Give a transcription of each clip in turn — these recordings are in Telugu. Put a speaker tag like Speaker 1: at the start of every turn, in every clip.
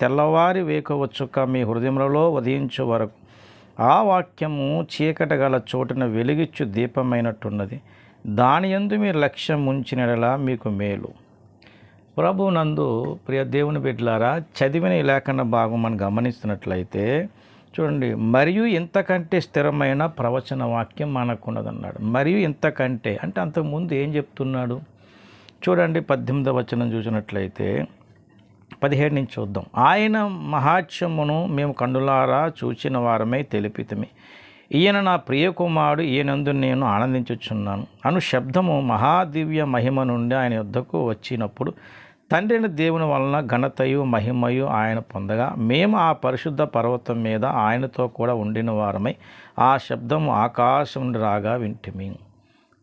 Speaker 1: తెల్లవారి వేకవచ్చుక మీ హృదయములలో ఉదయించు వరకు. ఆ వాక్యము చీకట గల చోటున వెలిగిచ్చు దీపమైనట్టున్నది. దాని యందు మీరు లక్ష్యం ఉంచినలా మీకు మేలు. ప్రభు నందు ప్రియ దేవుని బిడ్డలారా చదివిన ఈ లేఖన భాగం మనం గమనిస్తున్నట్లయితే చూడండి మరియు ఇంతకంటే స్థిరమైన ప్రవచన వాక్యం మనకున్నదన్నాడు. మరియు ఇంతకంటే అంటే అంతకుముందు ఏం చెప్తున్నాడు? చూడండి పద్దెనిమిదవ వచనం చూసినట్లయితే పదిహేడు నుంచి చూద్దాం. ఆయన మహాత్యమును మేము కండులారా చూచిన వారమై తెలిపితమే. ఈయన నా ప్రియకుమారుడు ఈయనందు నేను ఆనందించుచున్నాను. అను శబ్దము మహాదివ్య మహిమ నుండి ఆయన యుద్ధకు వచ్చినప్పుడు తండ్రిని దేవుని వలన ఘనతయు మహిమయు ఆయన పొందగా మేము ఆ పరిశుద్ధ పర్వతం మీద ఆయనతో కూడా ఉండిన వారమై ఆ శబ్దము ఆకాశం నుండి రాగా వింటిమి.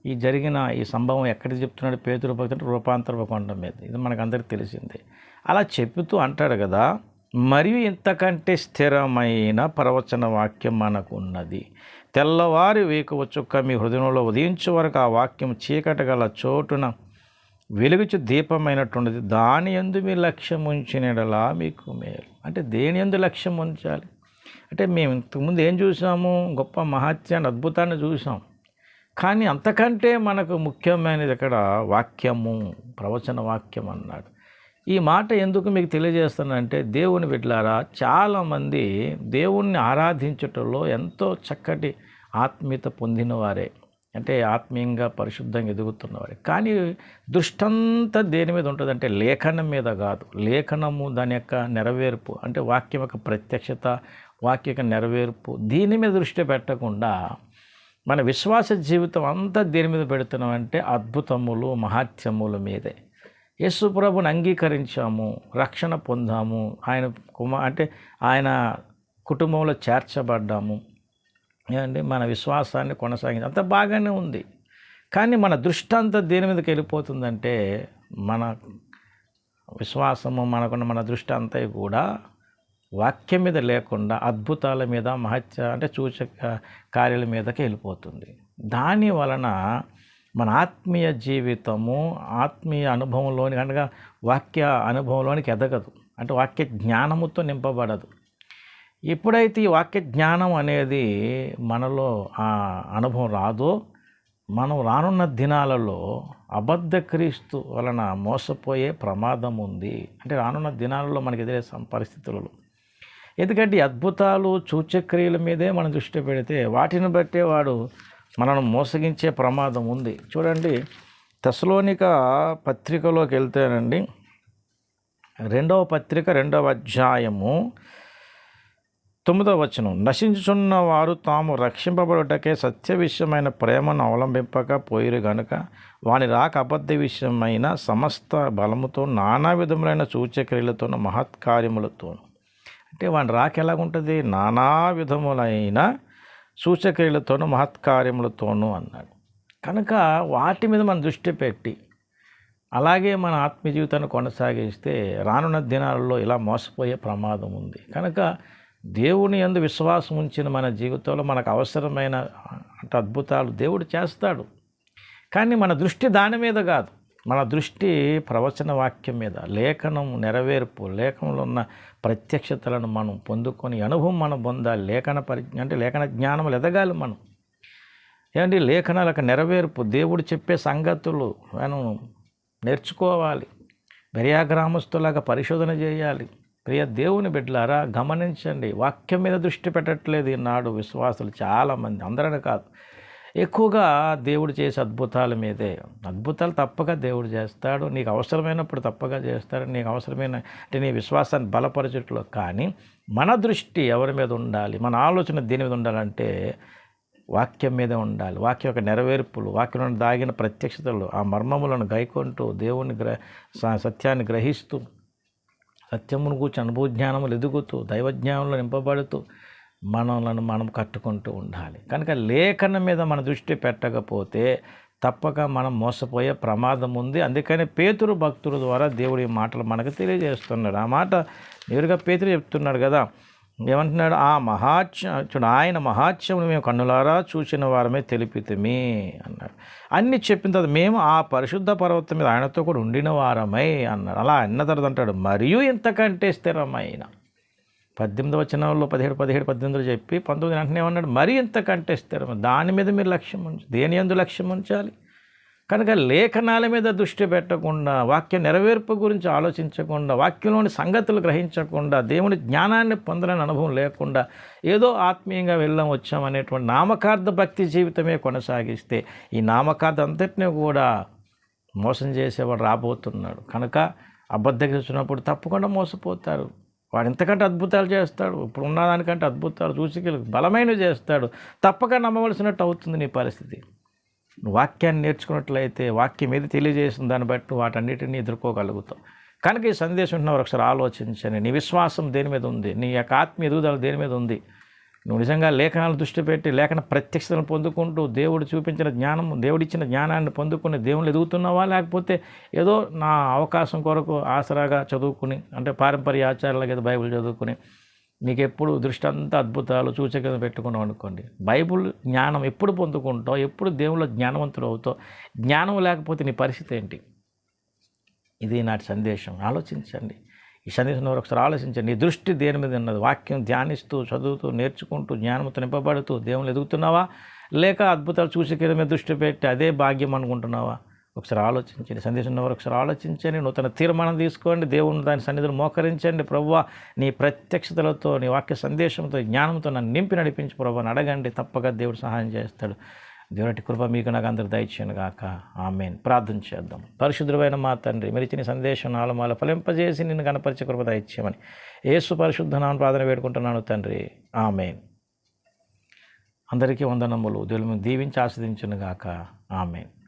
Speaker 1: ఈ జరిగిన ఈ సంభవం ఎక్కడ చెప్తున్నాడు? పేతురు భక్తుడు రూపాంతర కొండ మీద. ఇది మనకు అందరికీ తెలిసిందే. అలా చెబుతూ అంటాడు కదా మరియు ఇంతకంటే స్థిరమైన ప్రవచన వాక్యం మనకు ఉన్నది తెల్లవారి వేకువ చుక్క మీ హృదయంలో ఉదయించే వరకు ఆ వాక్యం చీకటి గల చోటున వెలుగుచు దీపమైనటువంటిది దాని ఎందు మీ లక్ష్యం ఉంచినలా మీకు మేలు. అంటే దేని ఎందు లక్ష్యం ఉంచాలి? అంటే మేము ఇంతకుముందు ఏం చూసాము? గొప్ప మహత్యాన్ని అద్భుతాన్ని చూసాం. కానీ అంతకంటే మనకు ముఖ్యమైనది ఇక్కడ వాక్యము ప్రవచన వాక్యం అన్నాడు. ఈ మాట ఎందుకు మీకు తెలియజేస్తానంటే దేవుని బిడ్లారా చాలామంది దేవుణ్ణి ఆరాధించటంలో ఎంతో చక్కటి ఆత్మీయత పొందినవారే. అంటే ఆత్మీయంగా పరిశుద్ధంగా ఎదుగుతున్నవారే. కానీ దృష్టంతా దేని మీద ఉంటుందంటే లేఖనం మీద కాదు. లేఖనము దాని యొక్క నెరవేర్పు అంటే వాక్యం యొక్క ప్రత్యక్షత వాక్య యొక్క నెరవేర్పు దీని మీద దృష్టి పెట్టకుండా మన విశ్వాస జీవితం అంతా దేని మీద పెడుతున్నామంటే అద్భుతములు మహాత్యముల మీదే. యేసు ప్రభుని అంగీకరించాము రక్షణ పొందాము ఆయన కుమార్ అంటే ఆయన కుటుంబంలో చేర్చబడ్డాము. ఏమండి? మన విశ్వాసాన్ని కొనసాగించి అంత బాగానే ఉంది. కానీ మన దృష్టి అంతా దేని మీదకి వెళ్ళిపోతుందంటే మన విశ్వాసము మనకున్న మన దృష్టి అంతా కూడా వాక్యం మీద లేకుండా అద్భుతాల మీద మహత్య అంటే సూచక కార్యాల మీదకి వెళ్ళిపోతుంది. దాని వలన మన ఆత్మీయ జీవితము ఆత్మీయ అనుభవంలోని అనగా వాక్య అనుభవంలోనికి ఎదగదు. అంటే వాక్య జ్ఞానముతో నింపబడదు. ఎప్పుడైతే ఈ వాక్య జ్ఞానం అనేది మనలో ఆ అనుభవం రాదో మనం రానున్న దినాలలో అబద్ధ క్రీస్తు వలన మోసపోయే ప్రమాదం ఉంది. అంటే రానున్న దినాలలో మనకి ఎదురే సం- పరిస్థితులలో ఎందుకంటే అద్భుతాలు సూచక్రియల మీదే మనం దృష్టి పెడితే వాటిని బట్టే వాడు మనను మోసగించే ప్రమాదం ఉంది. చూడండి తెసలోనిక పత్రికలోకి వెళ్తేనండి రెండవ పత్రిక రెండవ అధ్యాయము తొమ్మిదవ వచనం. నశించుచున్న వారు తాము రక్షింపబడుటకే సత్య విషయమైన ప్రేమను అవలంబింపక పోయిరు గనుక వాని రాక అబద్ధ విషయమైన సమస్త బలముతో నానా విధములైన సూచక్రియలతోనూ మహత్కార్యములతోనూ. అంటే వాని రాక ఎలాగుంటుంది? నానా విధములైన సూచక్రియలతోనూ మహత్కార్యములతోనూ అన్నాడు. కనుక వాటి మీద మనం దృష్టి పెట్టి అలాగే మన ఆత్మీయ జీవితాన్ని కొనసాగిస్తే రానున్న దినాలలో ఇలా మోసపోయే ప్రమాదం ఉంది. కనుక దేవుని యందు విశ్వాసం ఉంచిన మన జీవితంలో మనకు అవసరమైన అంటే అద్భుతాలు దేవుడు చేస్తాడు. కానీ మన దృష్టి దాని మీద కాదు. మన దృష్టి ప్రవచన వాక్యం మీద లేఖనం నెరవేర్పు లేఖనంలో ఉన్న ప్రత్యక్షతలను మనం పొందుకొని అనుభవం మనం పొందాలి. లేఖన పరి అంటే లేఖన జ్ఞానం ఎదగాలి మనం. ఏమండి? లేఖనాలకు నెరవేర్పు దేవుడు చెప్పే సంగతులు మనం నేర్చుకోవాలి. బెరియా గ్రామస్తులాగా పరిశోధన చేయాలి. ప్రియ దేవుని బిడ్డలారా గమనించండి. వాక్యం మీద దృష్టి పెట్టట్లేదు ఈనాడు విశ్వాసులు చాలామంది. అందరని కాదు. ఎక్కువగా దేవుడు చేసే అద్భుతాల మీదే. అద్భుతాలు తప్పక దేవుడు చేస్తాడు. నీకు అవసరమైనప్పుడు తప్పగా చేస్తాడు. నీకు అవసరమైన అంటే నీ విశ్వాసాన్ని బలపరచట్లో కానీ మన దృష్టి ఎవరి మీద ఉండాలి? మన ఆలోచన దేని మీద ఉండాలంటే వాక్యం మీదే ఉండాలి. వాక్యం యొక్క నెరవేర్పులు వాక్యంలో దాగిన ప్రత్యక్షతలు ఆ మర్మములను గైకొంటూ దేవుని గ్ర సత్యాన్ని గ్రహిస్తూ సత్యమును కూర్చి అనుభవ జ్ఞానములు ఎదుగుతూ దైవజ్ఞానంలో నింపబడుతూ మనలను మనం కట్టుకుంటూ ఉండాలి. కనుక లేఖనం మీద మన దృష్టి పెట్టకపోతే తప్పక మనం మోసపోయే ప్రమాదం ఉంది. అందుకని పేతురు భక్తుల ద్వారా దేవుడి మాటలు మనకు తెలియజేస్తున్నాడు. ఆ మాట నేరుగా పేతురు చెప్తున్నాడు కదా. ఏమంటున్నాడు? ఆ మహాత్య చూడు ఆయన మహాత్యమును మేము కన్నులారా చూసిన వారమే తెలిపితమే అన్నాడు. అన్ని చెప్పిన తర్వాత మేము ఆ పరిశుద్ధ పర్వతం మీద ఆయనతో కూడా ఉండిన వారమై అన్నాడు. అలా అన్న తర్వాత అంటాడు మరియు ఇంతకంటే స్థిరమైన పద్దెనిమిది వచనంలో పదిహేడు పదిహేడు పద్దెనిమిదిలో చెప్పి పంతొమ్మిది వెంటనే ఉన్నాడు. మరి ఇంతకంటే స్థిరమైన దాని మీద మీరు లక్ష్యం ఉంచు దేని ఎందు లక్ష్యం ఉంచాలి? కనుక లేఖనాల మీద దృష్టి పెట్టకుండా వాక్య నెరవేర్పు గురించి ఆలోచించకుండా వాక్యంలోని సంగతులు గ్రహించకుండా దేవుని జ్ఞానాన్ని పొందలేని అనుభవం లేకుండా ఏదో ఆత్మీయంగా వెళ్ళాం వచ్చాం అనేటువంటి నామకార్థ భక్తి జీవితమే కొనసాగిస్తే ఈ నామకార్థ అంతటినీ కూడా మోసం చేసేవాడు రాబోతున్నాడు. కనుక అబద్ధంగా వచ్చినప్పుడు తప్పకుండా మోసపోతారు. వాడు ఎంతకంటే అద్భుతాలు చేస్తాడు. ఇప్పుడు ఉన్నదానికంటే అద్భుతాలు చూసి బలమైనవి చేస్తాడు. తప్పక నమ్మవలసినట్టు అవుతుంది నీ పరిస్థితి. వాక్యాన్ని నేర్చుకున్నట్లయితే వాక్యం ఏది తెలియజేసిన దాన్ని బట్టి వాటన్నిటిని ఎదుర్కోగలుగుతావు. కనుక ఈ సందేశం ఉన్న ఒకసారి ఆలోచించండి. నీ విశ్వాసం దేని మీద ఉంది? నీ యొక్క ఆత్మీయ ఎదుగుదల దేని మీద ఉంది? నువ్వు నిజంగా లేఖనాలు దృష్టి పెట్టి లేఖన ప్రత్యక్షతను పొందుకుంటూ దేవుడు చూపించిన జ్ఞానం దేవుడిచ్చిన జ్ఞానాన్ని పొందుకుని దేవుళ్ళు ఎదుగుతున్నావా? లేకపోతే ఏదో నా అవకాశం కొరకు ఆసరాగా చదువుకుని అంటే పారంపర్య ఆచారాలకు ఏదో బైబిల్ చదువుకుని నీకు ఎప్పుడు దృష్టి అంతా అద్భుతాలు సూచకలను పెట్టుకున్నావు అనుకోండి. బైబుల్ జ్ఞానం ఎప్పుడు పొందుకుంటావు? ఎప్పుడు దేవుళ్ళ జ్ఞానవంతుడు అవుతావు జ్ఞానం లేకపోతే నీ పరిస్థితి ఏంటి? ఇది నాటి సందేశం. ఆలోచించండి. ఈ సందేశం ఒకసారి ఆలోచించండి. నీ దృష్టి దేని మీద ఉన్నది? వాక్యం ధ్యానిస్తూ చదువుతూ నేర్చుకుంటూ జ్ఞానంతో నింపబడుతూ దేవుని ఎదుగుతున్నావా? లేక అద్భుతాలు చూసి కింద మీద దృష్టి పెట్టి అదే భాగ్యం అనుకుంటున్నావా? ఒకసారి ఆలోచించండి. సందేశం ఉన్నవారు ఒకసారి ఆలోచించండి. నూతన తీర్మానం తీసుకోండి. దేవుని దాని సన్నిధిని మోకరించండి. ప్రవ్వా నీ ప్రత్యక్షతలతో నీ వాక్య సందేశంతో జ్ఞానంతో నన్ను నింపి నడిపించి. ప్రభు అడగండి. తప్పక దేవుడు సహాయం చేస్తాడు. దేవుడి కృప మీకు నాకు అందరు దయచేయను గాక. ఆమెన్. ప్రార్థన చేద్దాం. పరిశుద్ధమైన మా తండ్రి మీరు ఇచ్చిన సందేశం నాలుమాల ఫలింపజేసి నిన్ను కనపరిచే కృప దయచేయమని ఏసు పరిశుద్ధ నామం ప్రార్థన వేడుకుంటున్నాను తండ్రి. ఆమెన్. అందరికీ వందనములు. దేవుని దీవించి ఆస్వాదించును గాక. ఆమెన్.